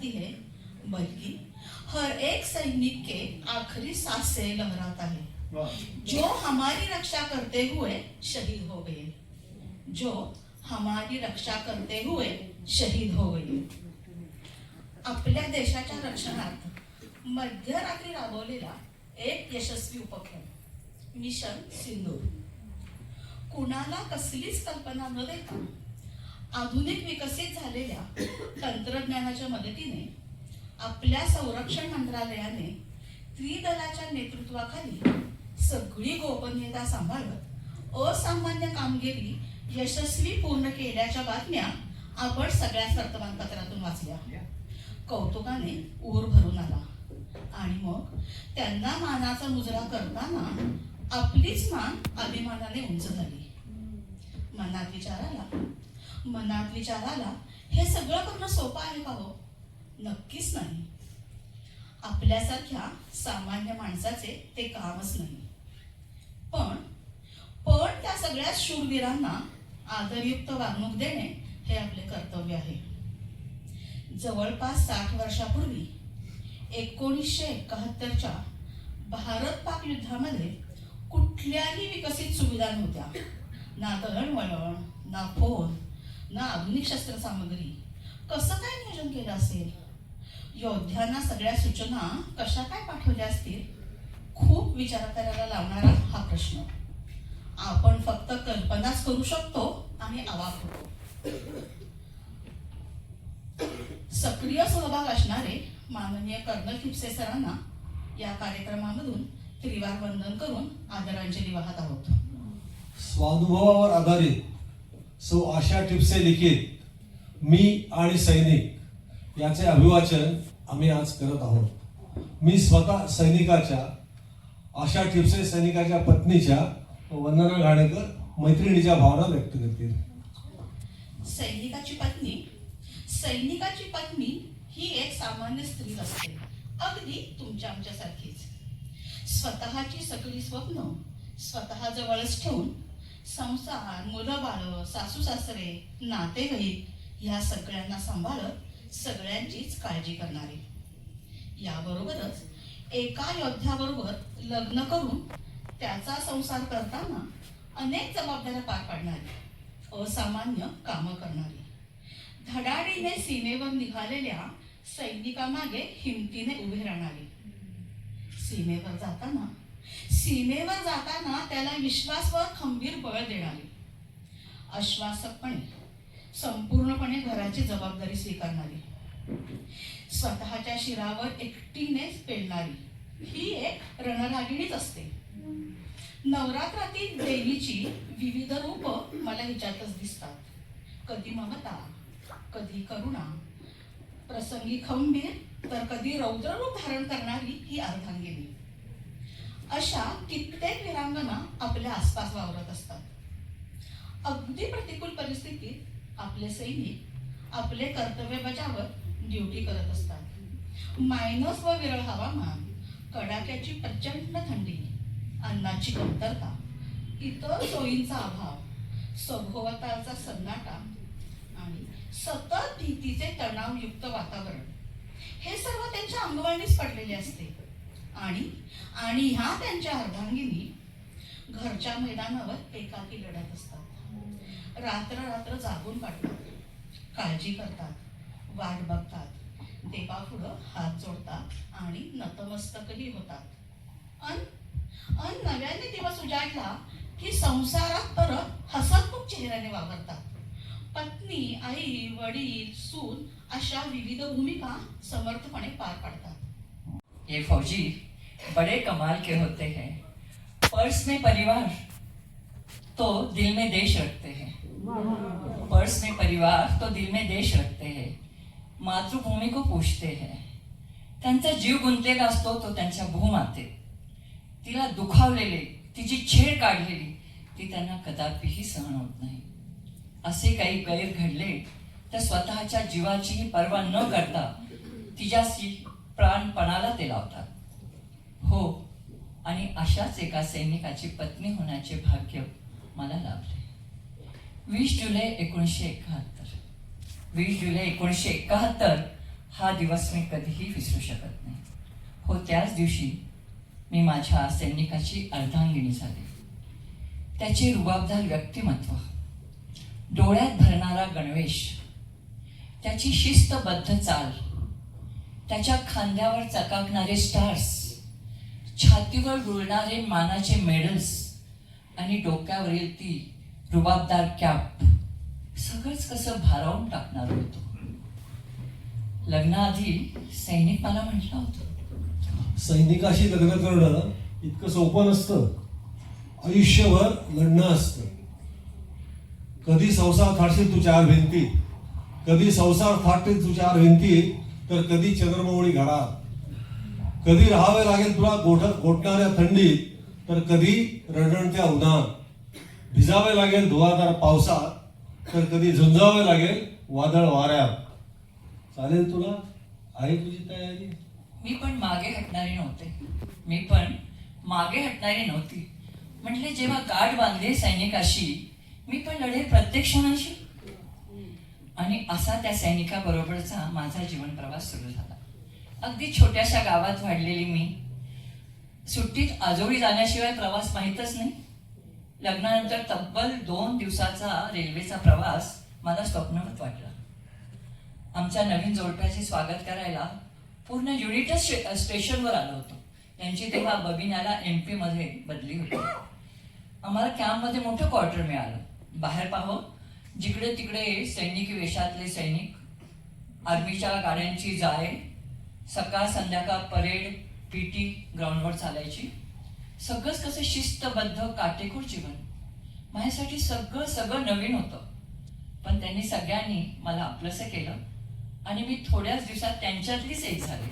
हिलाती है बल्कि हर एक सैनिक के आखिरी सांस से लहराता है। जो हमारी रक्षा करते हुए शहीद हो गए जो हमारी रक्षा करते हुए शहीद हो गए। आपल्या देशाच्या रक्षणार्थ मध्यरात्री राबवलेला एक यशस्वी उपक्रम मिशन सिंदूर. कुणाला कसलीच कल्पना न देता आधुनिक विकसित झालेल्या तंत्रज्ञानाच्या मदतीने आपल्या संरक्षण मंत्रालयाने त्रिदलाच्या नेतृत्वाखाली सगळी गोपनीयता सांभाळत असामान्य कामगिरी यशस्वी पूर्ण केल्याच्या बातम्या आपण सगळ्याच वर्तमानपत्रातून वाचल्या. कौतुकाने ऊर भरून आला. आणि मग त्यांना मानाचा मुजरा करताना आपलीच मान अभिमानाने उंच झाली. मनात विचार आला मनात विचार आला हे सगळं करणं सोपं आहे का हो? नक्कीच नाही. आपल्यासारख्या सामान्य माणसाचे ते कामच नाही. पण पण त्या सगळ्या शूरवीरांना आदरयुक्त वागणूक देणे हे आपले कर्तव्य आहे. जवळपास साठ वर्षापूर्वी एकोणीसशे एकाहत्तरच्या भारत पाक युद्धामध्ये कुठल्याही विकसित सुविधा नव्हत्या. ना दळणवळण ना फोन ना आधुनिक शस्त्रसामग्री कसं काय नियोजन केलं असेल? योद्ध्यांना सगळ्या सूचना कशा काय पाठवल्या असतील? खूप विचार करायला लावणारा हा प्रश्न. आपण फक्त कल्पनाच करू शकतो आणि अवाक होतो. सक्रिय सहभाग असणारे माननीय कर्नल खिपसे सरांना या कार्यक्रमामधून त्रिवार वंदन करून आदरांजली वाहत आहोत. स्वानुभवावर आधारित सो आशा टिपसे लिखित मी आणि सैनिक याचे अभिवाचन आम्ही आज करत आहोत. मी स्वतः सैनिकाच्या आशा टिपसे सैनिकाच्या पत्नीच्या वंदना घाणेकर मैत्रिणीच्या भावना व्यक्त करतील. सैनिकाची पत्नी सैनिकाची पत्नी ही एक सामान्य स्त्री असते. अगदी तुमच्या आमच्यासारखीच. स्वतःची सगळी स्वप्न स्वतः जवळच ठेवून संसार मुलं बाळ सासू सासरे नातेवाईक ह्या सगळ्यांना सांभाळत सगळ्यांचीच काळजी करणारी. याबरोबरच एका योद्ध्याबरोबर लग्न करून त्याचा संसार करताना अनेक जबाबदाऱ्या पार पाडणारी असामान्य कामं करणारी. धडाडीने सीमेवर निघालेल्या सैनिकामागे हिमतीने उभे राहणारी. सीमेवर जाताना सीमेवर जाताना त्याला विश्वासवर खंबीर बळ देणारी. आश्वासकपणे संपूर्णपणे घराची जबाबदारी स्वीकारणारी. स्वतःच्या शिरावर एकटीनेच पेलणारी. ही एक रणरागिणीच असते. नवरात्रातील देवीची विविध रूप मला हिच्यातच दिसतात. कधी ममता कधी करुणा. प्रसंगी खंबीर तर कधी रौद्र रूप धारण करणारी ही अर्धांगिनी. अशा कित्येक विरांगना आपल्या आसपास वावरत असतात. अगदी प्रतिकूल परिस्थितीत आपले सैनिक आपले कर्तव्य बजावत ड्युटी करत असतात. मायनस व विरळ हवामान कडाक्याची प्रचंड थंडी अन्नाची कमतरता इतर सोयींचा अभाव सभोवतालचा सन्नाटा आणि सतत भीतीचे तणावयुक्त वातावरण हे सर्व त्यांच्या अंगवळणीच पडलेले असते. आणि आणि ह्या त्यांच्या अर्धांगिनी घरच्या मैदानावर एकाकी लढत असतात. रात्र रात्र जागून काढतात काळजी करतात वाट बघतात देवापुढं हात जोडतात आणि नतमस्तकही होतात. अन अन नव्याने दिवस उजाडला की संसारात परत हसतमुख चेहऱ्याने वावरतात. पत्नी आई वडील सून अशा विविध भूमिका समर्थपणे पार पाडतात. ये फौजी बड़े कमाल के होते हैं। पर्स में परिवार तो दिल में देश रखते हैं। पर्स में परिवार तो दिल में देश रखते हैं। मातृभूमी को पूजते हैं। त्यांचा जीव गुंतलेला असतो तो त्यांच्या भूमातेत तिला दुखावलेले, तिची छेड काढलेली, ती त्यांना कदापिही सहन होत नाही। असे काही गैर घडले, तर स्वतःच्या जीवाचीही पर्वा न करता तिच्याशी प्राणपणाला ते लावतात. हो आणि अशाच एका सैनिकाची पत्नी होण्याचे भाग्य मला लाभले. वीस जुलै एकोणीसशे एकाहत्तर. वीस जुलै एकोणीसशे एकाहत्तर हा दिवस मी कधीही विसरू शकत नाही. हो त्याच दिवशी मी माझ्या सैनिकाची अर्धांगिनी झाली. त्याचे रुबाबदार व्यक्तिमत्व डोळ्यात भरणारा गणवेश त्याची शिस्तबद्ध चाल त्याच्या खांद्यावर चकाकणारे स्टार्स छातीवर रुळणारे मानाचे मेडल्स आणि डोक्यावरील ती रुबाबदार कॅप सगळंच कसं भारावून टाकणार होतो. लग्नाआधी सैनिक मला म्हटलं होतं. सैनिकाशी लग्न करणं इतकं सोपं नसतं. आयुष्यभर लढणं असतं. कधी संसार थाटशील तुझ्या भिंती कधी संसार थाटतील तुझ्या भिंती तर कधी चंद्रमौळी घरात कधी राहावे लागेल तुला गोठ गोठणाऱ्या थंडीत तर कधी रणरणत्या उन्हात. भिजावे लागेल धुवाधार पावसात तर कधी झुंजावे लागेल वादळ वाऱ्यात. चालेल तुला? आहे तुझी तयारी? मी पण मागे हटणारी नव्हते. मी पण मागे हटणारी नव्हती. म्हटले जेव्हा गाठ बांधले सैनिकाशी मी पण लढे प्रत्येक क्षणाशी? आणि असा त्या सैनिकाबरोबरचा माझा जीवन प्रवास सुरू झाला. अगदी छोट्याशा गावात वाढलेली मी. सुट्टीत आजोळी जाण्याशिवाय प्रवास माहीतच नाही. लग्नानंतर तब्बल दोन दिवसाचा रेल्वेचा प्रवास मला स्वप्नवत वाटला. आमच्या नवीन जोडप्याचे स्वागत करायला पूर्ण युनिटच स्टेशनवर आलो होतो. त्यांची तेव्हा बबिनाला एम पीमध्ये बदली होती. आम्हाला कॅम्पमध्ये मोठं क्वार्टर मिळालं. बाहेर पाहो जिकडे तिकडे सैनिकी वेशातले सैनिक आर्मीच्या गाड्यांची जाळे सकाळ संध्याकाळ परेड पीटी ग्राउंडवर चालायची. सगळंच कसं शिस्तबद्ध काटेकोर जीवन. माझ्यासाठी सगळं सगळं नवीन होतं. पण त्यांनी सगळ्यांनी मला आपलंसं केलं. आणि मी थोड्याच दिवसात त्यांच्यातलीच एक झाले.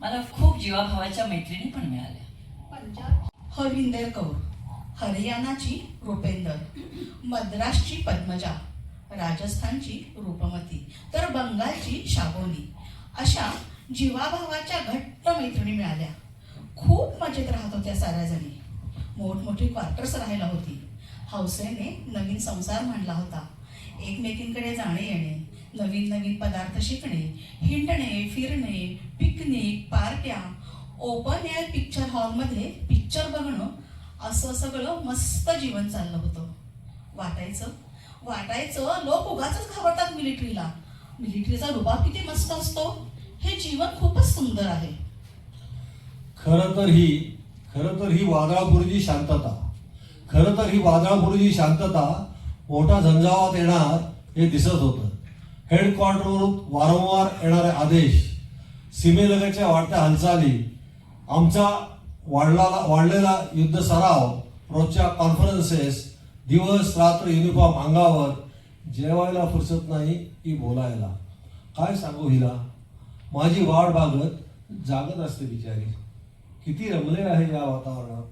मला खूप जीवाभावाच्या मैत्रिणी पण मिळाल्या. हरविंदर कौर हरियाणाची रुपेंदर मद्रासची पद्मजा राजस्थानची रूपमती तर बंगालची शाबोली. अशा जीवाभावाच्या घट्ट मैत्रिणी मिळाल्या. खूप मजेत राहत होत्या साऱ्या जणी मोठमोठी क्वार्टर्स राहायला होती. हौसेने नवीन संसार मांडला होता. एकमेकींकडे जाणे येणे नवीन नवीन पदार्थ शिकणे हिंडणे फिरणे पिकनिक पार्ट्या ओपन एअर पिक्चर हॉलमध्ये पिक्चर बघणं असं सगळं मस्त जीवन चाललं होतं. वाटायचं वाटायचं लोक उगाच घाबरतात मिलिटरीला मिलिटरीचा रुबाब किती मस्त असतो. हे जीवन खूपच सुंदर आहे. खर तर ही खर तर ही वादळापूर्वी शांतता. खर तर ही वादळापूर्वी शांतता मोठा झंझावात येणार हे दिसत होतं. हेडक्वार्टरवरून वारंवार येणारे आदेश सीमेलगतच्या वाढत्या हालचाली आमचा वाढला वाढलेला युद्ध सराव रोजच्या कॉन्फरन्सेस दिवस रात्र युनिफॉर्म अंगावर जेवायला फुरसत नाही की बोलायला. काय सांगू हिला? माझी वाढ बागत जागत असते बिचारी. किती रमले आहे या वातावरणात.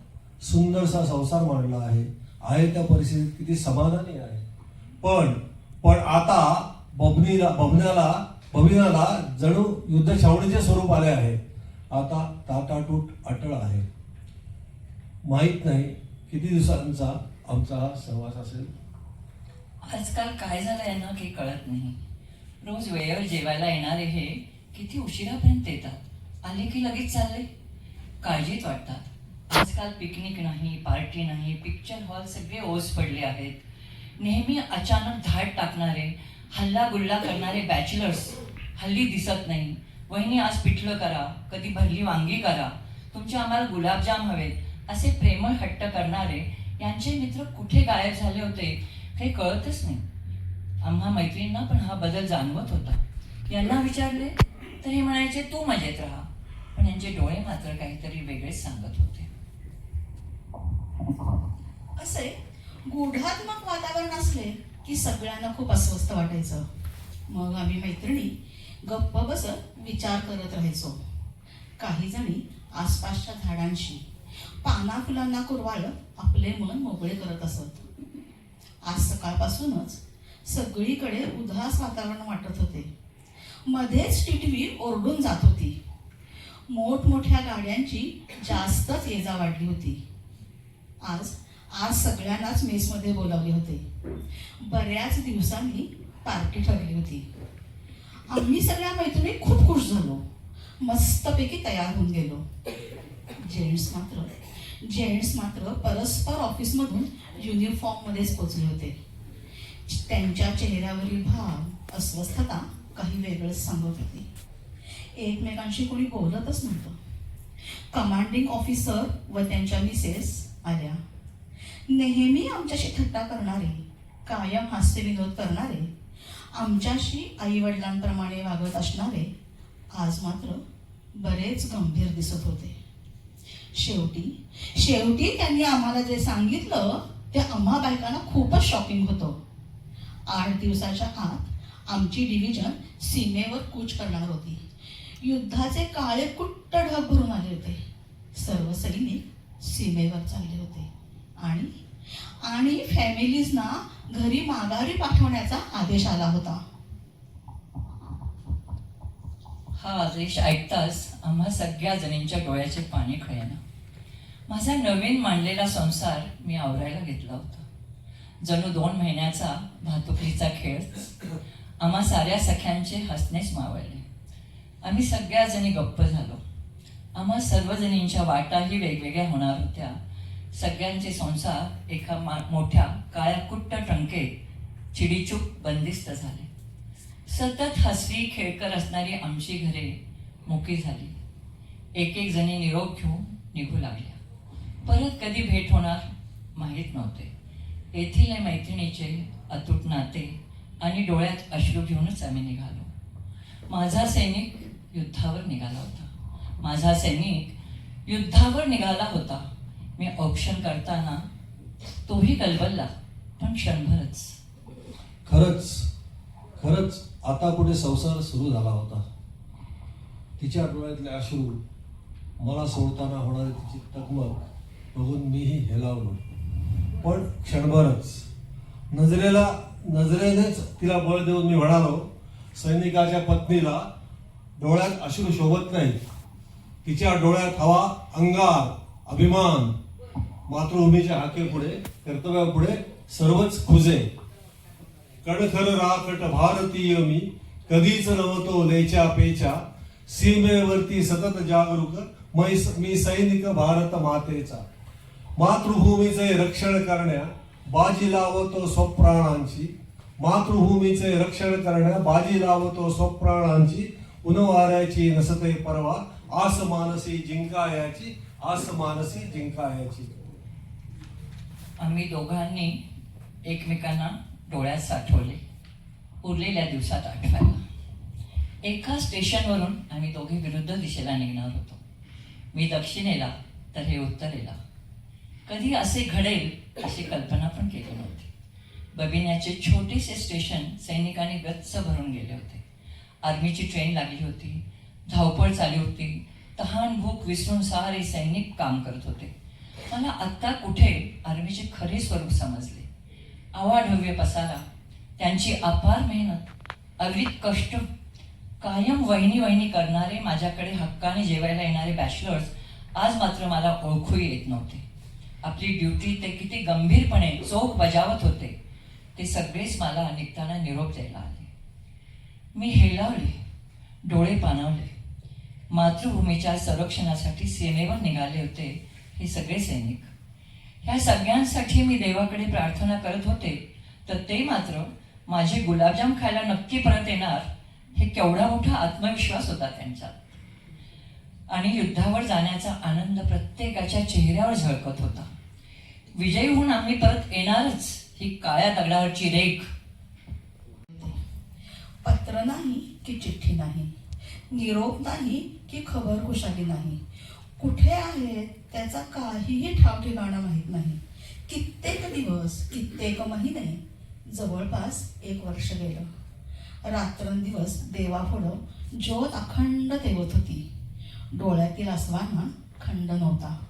सुंदरसा संसार मांडला आहे. आहे त्या परिस्थितीत किती समाधानी आहे. पण पण आता बबनीला बबण्याला बबिनाला जणू युद्ध छावणीचे स्वरूप आले आहे. आता ताटाटूट अटळ आहे. माहीत नाही किती दिवसांचा आमचा सहवास असेल? आजकाल काय झालं यांना काही कळत नाही. रोज वेळेवर जेवायला येणारे हे किती उशिरापर्यंत येतात? आले की लगेच चालले? काळजीत वाटतात. आजकाल पिकनिक नाही पार्टी नाही पिक्चर हॉल सगळे ओस पडले आहेत. नेहमी अचानक धाड टाकणारे हल्ला गुल्ला करणारे बॅचलर्स हल्ली दिसत नाही. वहिनी आज पिठलं करा कधी भरली वांगी करा. तुमचे आम्हाला गुलाबजाम हवेत. असे प्रेमळ हट्ट करणारे यांचे मित्र कुठे गायब झाले होते काही कळतच नाही. आम्हा मैत्रिणींना पण हा बदल जाणवत होता. यांना विचारले तर हे म्हणायचे तू मजेत राहा. पण यांचे डोळे मात्र काहीतरी वेगळेच सांगत होते. असे गूढात्मक वातावरण असले की सगळ्यांना खूप अस्वस्थ वाटायचं. मग आम्ही मैत्रिणी गप्प बसत विचार करत राहायचो. काही जणी आसपासच्या झाडांशी पाना फुलांना कुरवाळत आपले मन मोकळे करत असत. आज सकाळपासूनच सगळीकडे उदास वातावरण वाटत होते. मध्येच टिटवी ओरडून जात होती. मोठमोठ्या गाड्यांची जास्तच ये जा वाढली होती. आज आज सगळ्यांनाच मेसमध्ये बोलावले होते. बऱ्याच दिवसांनी पार्टी ठरली होती. आम्ही सगळ्या मैत्रिणी खूप खुश झालो. मस्तपैकी तयार होऊन गेलो. जेंट्स मात्र जेंट्स मात्र परस्पर ऑफिसमधून युनिफॉर्ममध्येच पोचले होते. त्यांच्या चेहऱ्यावरील भाव अस्वस्थता काही वेगळंच सांगत होती. एकमेकांशी कोणी बोलतच नव्हतं. कमांडिंग ऑफिसर व त्यांच्या मिसेस आल्या. नेहमी आमच्याशी थट्टा करणारे कायम हास्यविनोद करणारे आमच्याशी आई वडिलांप्रमाणे वागत असणारे आज मात्र बरेच गंभीर दिसत होते. शेवटी शेवटी त्यांनी आम्हाला जे सांगितलं ते आम्हा बायकांना खूपच शॉकिंग होतं. आठ दिवसाच्या आत आमची डिव्हिजन सीमेवर कूच करणार होती. युद्धाचे काळे कुट्ट ढग भरून आले होते. सर्व सैनिक सीमेवर चालले होते. आणि आणि फॅमिलीजना घरी माघारी पाठवण्याचा आदेश आला होता. हा आदेश ऐकताच आम्हा सगळ्या जणींच्या डोळ्याचे पाणी खळेना माझा नवीन मांडलेला संसार मी आवरायला घेतला होता. जणू दोन महिन्याचा भातुकलीचा खेळ. आम्हा साऱ्या सख्यांचे हसणेच मावळले. आम्ही सगळ्या जणी गप्प झालो. आम्हा सर्वजणींच्या वाटाही वेगवेगळ्या होणार होत्या. सगळ्यांचे संसार एका मा- मोठ्या काळ्याकुट्ट टंकेत चिडीचूप बंदिस्त झाले. सतत हसरी खेळकर असणारी आमची घरे मुकी झाली. एक एक जणी निरोप घेऊन निघू लागल्या. परत कधी भेट होणार माहीत नव्हते. येथील या मैत्रिणीचे अतूट नाते आणि डोळ्यात अश्रू घेऊनच आम्ही निघालो. माझा सैनिक युद्धावर निघाला होता. माझा सैनिक युद्धावर निघाला होता. मी ऑप्शन करताना तोही कलबलला पण क्षणभरच. खरंच खरंच आता कुठे संसार सुरू झाला होता. तिच्या डोळ्यातले अश्रू मला सोडताना होणारी तिची तकमक बघून मीही हेलावलो. पण क्षणभरच. नजरेला नजरेनेच तिला बळ देऊन मी म्हणालो सैनिकाच्या पत्नीला डोळ्यात अश्रू शोभत नाही तिच्या डोळ्यात हवा अंगार अभिमान. मातृभूमीच्या हाकेपुढे कर्तव्यापुढे सर्वच खुजे. कणखर राखट भारतीय मी कधीच नव्हतो लेच्या पेच्या. सीमेवरती सतत जागरूक मै- मी सैनिक भारत मातेचा. मातृभूमीचे रक्षण करण्या बाजी लावतो स्वप्राणांची. मातृभूमीचे रक्षण करण्या बाजी लावतो स्वप्राणांची. उनवाऱ्याची नसते परवा आस मानसी जिंकायाची आस मानसी जिंकायाची. आम्ही दोघांनी एकमेकांना डोळ्यात साठवले उरलेल्या दिवसात आठवायला. एका स्टेशनवरून आम्ही दोघे विरुद्ध दिशेला निघणार होतो. मी दक्षिणेला तर हे उत्तरेला. कधी असे घडेल अशी कल्पना पण केली नव्हती. बबिन्याचे छोटेसे स्टेशन सैनिकांनी गच्च भरून गेले होते. आर्मीची ट्रेन लागली होती धावपळ चालू होती तहान भूक विसरून सारे सैनिक काम करत होते. मला आत्ता कुठे आर्मीचे खरे स्वरूप समजले. आवाढव्य पसारा त्यांची अपार मेहनत अविरित कष्ट कायम वहिनी वहिनी करणारे माझ्याकडे हक्काने जेवायला येणारे बॅचलर्स आज मात्र मला ओळखूही येत नव्हते. आपली ड्युटी ते किती गंभीरपणे चोख बजावत होते ते सगळेच मला निघताना निरोप द्यायला आले. मी हेलावले डोळे पाणावले. मातृभूमीच्या संरक्षणासाठी सीमेवर निघाले होते हे सगळे सैनिक. ह्या सगळ्यांसाठी मी देवाकडे प्रार्थना करत होते तर ते मात्र माझे गुलाबजाम खायला नक्की परत येणार हे केवढा मोठा आत्मविश्वास होता त्यांचा. आणि युद्धावर जाण्याचा आनंद प्रत्येकाच्या चेहऱ्यावर झळकत होता. विजयी होऊन आम्ही परत येणारच ही काळ्या दगडावरची रेख. पत्र नाही की चिठ्ठी नाही निरोप नाही की खबर कुशाली नाही. कुठे आहे त्याचा काहीही ठाव ठिकाणा माहीत नाही. कित्येक दिवस कित्येक महिने जवळपास एक वर्ष गेलं. रात्रंदिवस देवापुढं ज्योत अखंड तेवत होती. डोळ्यातील आसवांना खंड नव्हता.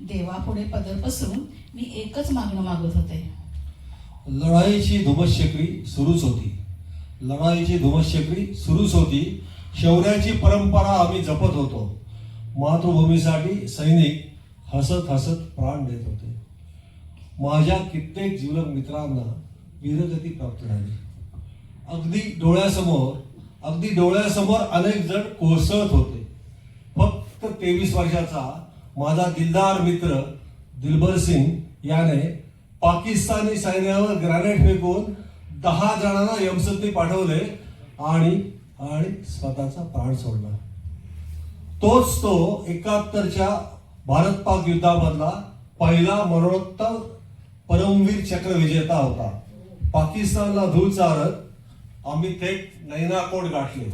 देवापुढे पदर पसरून मी एकच मागणं मागत होते. लढाईची धुमशेकडी सुरूच होती. लढाईची धुमशेकडी सुरूच होती. शौर्याची परंपरा आम्ही जपत होतो. मातृभूमीसाठी सैनिक हसत हसत प्राण देत होते. माझ्या कित्येक जीवलग मित्रांना वीरगती प्राप्त झाली. अगदी डोळ्यासमोर अगदी डोळ्यासमोर अनेक जण कोसळत होते. फक्त तेवीस वर्षाचा माझा दिलदार मित्र दिलबर सिंग याने पाकिस्तानी सैन्यावर ग्रॅनेड फेकून दहा जणांना यमसत्ती पाठवले आणि आणि स्वतःचा प्राण सोडला. तोच तो एकाहत्तरच्या भारत पाक युद्धामधला पहिला मरणोत्तर परमवीर चक्र विजेता होता. पाकिस्तानला धूळ चारत आम्ही थेट नैनाकोट गाठले.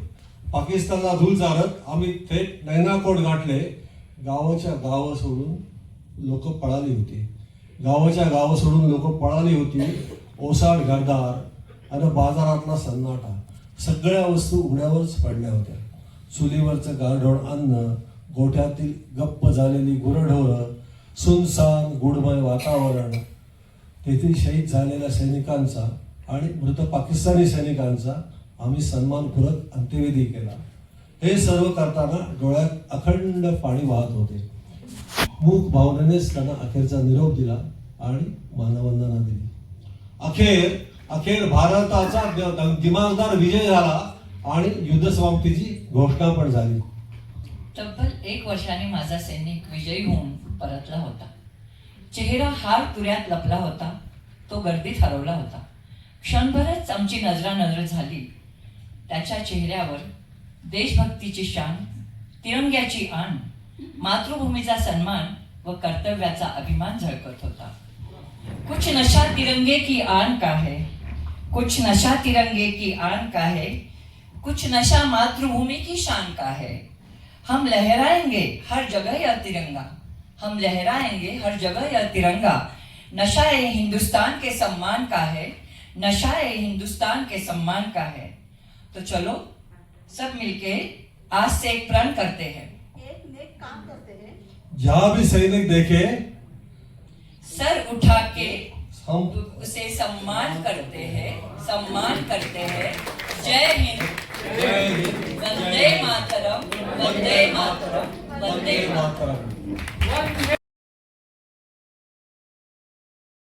पाकिस्तानला धूळ चारत आम्ही थेट नैनाकोट गाठले. गावाच्या गावं सोडून लोक पळाली होती. गावाच्या गावं सोडून लोक पळाली होती. ओसाड घरदार आणि बाजारातला सन्नाटा. सगळ्या वस्तू उघड्यावरच पडल्या होत्या. चुलीवरचं गारढोळ अन्न गोठ्यातील गप्प झालेली गुरढोरं सुनसान गुडमय वातावरण तेथील शहीद झालेल्या सैनिकांचा आणि मृत पाकिस्तानी सैनिकांचा आम्ही सन्मान करत अंत्यविधी केला. हे सर्व करताना डोळ्यात अखंड पाणी वाहत होते. मूक भावनेनेच त्यांना अखेरचा निरोप दिला आणि मानवंदना दिली. अखेर अखेर भारताचा दिमागदार विजय झाला आणि युद्ध समाप्तीची घोषणा पण झाली. तब्बल एक वर्षाने माझा सैनिक विजयी होऊन परतला होता. चेहरा हार तुऱ्यात लपला होता. तो गर्दीत हरवला होता. क्षणभरच आमची नजरानजर झाली. त्याच्या चेहऱ्यावर देशभक्तीची शान तिरंग्याची आण मातृभूमीचा सन्मान व कर्तव्याचा अभिमान झळकत होता. कुछ नशा तिरंगे की आन का है? कुछ नशा तिरंगे की आन का है? कुछ नशा मातृभूमि की शान का है? हम लहराएंगे हर जगह यह तिरंगा। हम लहराएंगे हर जगह यह तिरंगा। नशा ये हिंदुस्तान के सम्मान का है। नशा ये हिंदुस्तान के सम्मान का है। तो चलो सब मिलके आज से एक प्रण करते हैं। एक नेक काम करते हैं। जहाँ भी सैनिक देखे सर उठा के हम उसे सम्मान करते हैं सम्मान करते हैं। जय हिंद। वंदे मातरम। वंदे मातरम। वंदे मातरम। मातरम।